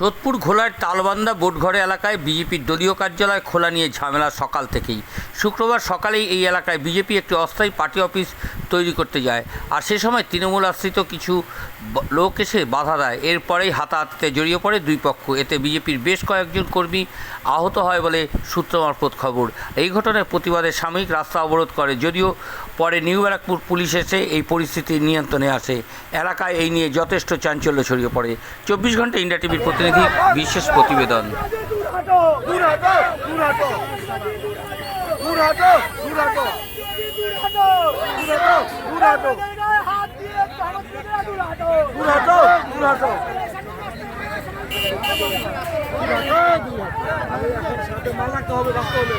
সোদপুর ঘোলার তালবান্দা বোটঘরে এলাকায় বিজেপির দলীয় কার্যালয় খোলা নিয়ে ঝামেলা সকাল থেকেই। শুক্রবার সকালেই এই এলাকায় বিজেপি একটি অস্থায়ী পার্টি অফিস তৈরি করতে যায়। আর সে সময় তৃণমূল আশ্রিত কিছু লোক এসে বাধা দেয়। এরপরেই হাতাহাতিতে জড়িয়ে পড়ে দুই পক্ষ। এতে বিজেপির বেশ কয়েকজন কর্মী আহত হয় বলে সূত্র মারফত খবর। এই ঘটনায় প্রতিবাদে সাময়িক রাস্তা অবরোধ করে। যদিও পরে নিউ ব্যারাকপুর পুলিশ এসে এই পরিস্থিতি নিয়ন্ত্রণে আসে। এলাকায় এই নিয়ে যথেষ্ট চাঞ্চল্য ছড়িয়ে পড়ে। চব্বিশ ঘণ্টা ইন্ডিয়া টিভির প্রতিনিধি প্রতিনিধি বিশেষ প্রতিবেদন মালাতে হবে রাখতে হলে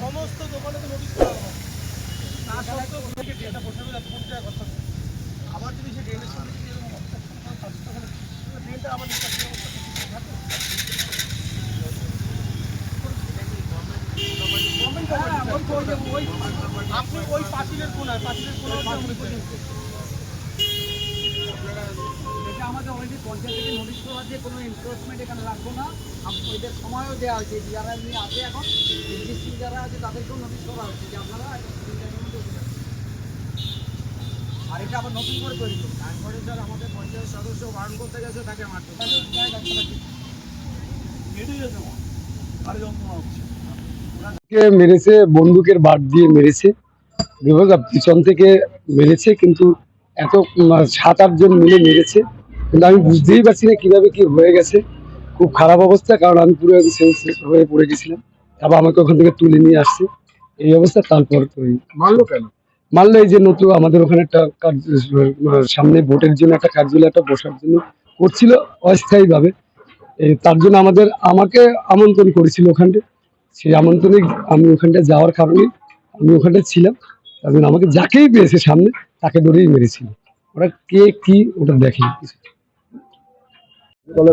সমস্ত দোকানে তো নোটিশ করা হবে তা সত্ত্বেও থেকে ড্রেনটা বসে গেলে কোন জায়গায় কথা? আবার যদি সে ড্রেনের সামনে যদি এরকম ড্রেনটা আবার নিকাশি ব্যবস্থা কিছু থাকে? গভর্নমেন্ট গভর্নমেন্ট, ওই- আপনি ওই পাঁচিলের কোনায় পাঁচিলের কোনায়। এটা আমাদের অলরেডি পঞ্চায়েত থেকে আছে কোনো এনফোর্সমেন্ট এখানে রাখব না আপ- সময়ও দেওয়া হয়েছে যারা এমনি আছে এখন এক্সিস্টিং যারা আছে তাদেরকেও নোটিশ করা হচ্ছে যে। আর এটা আবার নতুন করে তৈরি করুন তারপরে স্যার আমাদের পঞ্চায়েত সদস্য বারণ করতে গেছে তাকে মারতে বেরিয়ে যেতে হবে। আরে যন্ত্রণা হচ্ছে মেরেছে বন্দুকের বাট দিয়ে মেরেছে। বিভাগ পিছন থেকে মেরেছে কিন্তু এত সাত আটজন মিলে মেরেছে। কিন্তু আমি বুঝতেই পারছি না কীভাবে কি হয়ে গেছে। খুব খারাপ অবস্থা কারণ আমি পুরো সেন্সলেস হয়ে পড়ে গেছিলাম। তারপর আমাকে ওখান থেকে তুলে নিয়ে আসছে। এই অবস্থা তারপর মারলো কেন? মারলো এই যে নতুন আমাদের ওখানে একটা কার্য সামনে ভোটের জন্য একটা কার্যালয় একটা বসার জন্য করছিল অস্থায়ীভাবে। তার জন্য আমাদের আমাকে আমন্ত্রণ করেছিল ওখানটা সেই আমন্ত্রণে আমি ওখানটা যাওয়ার কারণে আমি ওখানটা ছিলাম। তার জন্য আমাকে যাকেই পেয়েছে সামনে তাকে ধরেই মেরেছিল। ওরা কে কি ওটা দেখে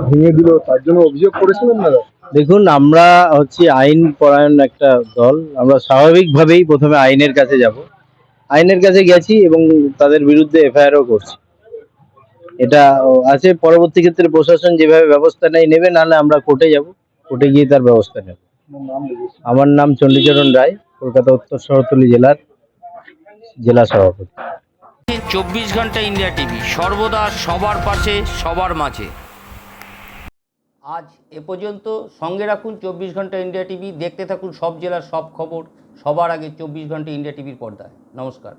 ভেঙে দিল তার জন্য অভিযোগ করেছিলেন না দেখুন আমরা হচ্ছে আইন পরায়ণ একটা দল। আমরা স্বাভাবিকভাবেই প্রথমে আইনের কাছে যাব। আইনের কাছে গেছি এবং তাদের বিরুদ্ধে এফআইআরও করছি। এটা আছে পরবর্তী ক্ষেত্রে প্রশাসন যেভাবে ব্যবস্থা নেয় নেবে নাহলে আমরা কোর্টে যাব। কোর্টে গিয়ে তার ব্যবস্থা নেব। আমার নাম চণ্ডীচরণ রায় কলকাতা উত্তর শহরতলি জেলার জেলা সভাপতি। চব্বিশ ঘণ্টা ইন্ডিয়া টিভি সর্বদা সবার পাশে সবার মাঝে। আজ এ পর্যন্ত সঙ্গে রাখুন চব্বিশ ঘণ্টা ইন্ডিয়া টিভি দেখতে থাকুন সব জেলার সব খবর সবার আগে চব্বিশ ঘণ্টা ইন্ডিয়া টিভির পর্দায়। নমস্কার।